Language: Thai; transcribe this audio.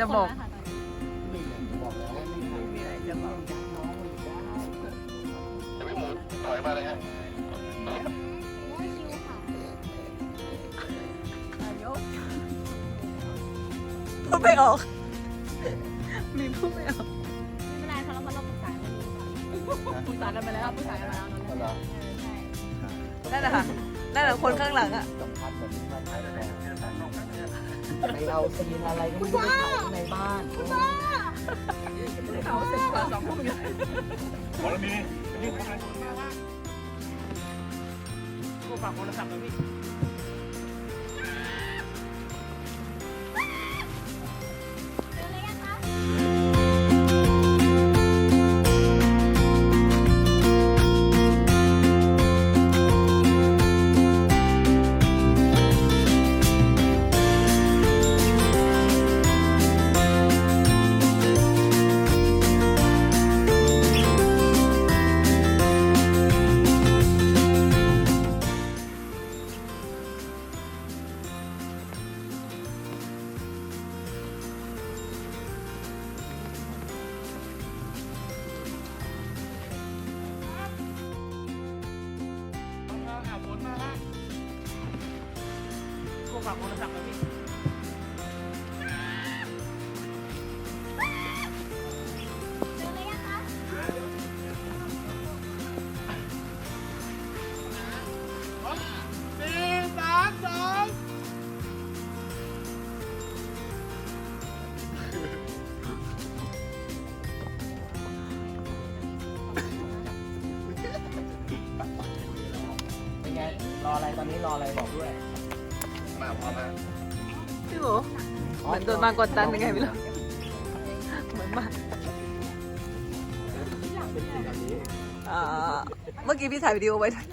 จะบอก บอกแล้วว่าไม่มีอะไรจะบอกน้องมันได้จะไม่หมุนถอยมาเลยฮะพูดไม่ออก มีพูดไม่ออกไม่เป็นไรค่ะเรามาลองปรึกษากันดูก่อนปรึกษากันไปแล้วปรึกษากันมาแล้วนั่นแหละเหรอนั่นแหละค่ะนั่นแหละคนข้างหลังอะ ไปเอาซีนอะไรก็ไม่รู้ไปถ่ายข้างในบ้านเขาเสร็จก่อนสองทุ่มอยู่ขอแล้วมีนี่ขอให้คนมาว่ากูฝากโทรศัพท์หน่อยพี่ ฝากโทรศัพท์หน่อยพี่เจอเลยยังคะสี่สามสองเป็นไง รออะไรตอนนี้รออะไรบอกด้วย มาพร้อมนะพี่โบเหมือนโดนมากดดันยังไงไม่รู้เหมือนมากเมื่อกี้พี่ถ่ายวิดีโอไว้ด้วย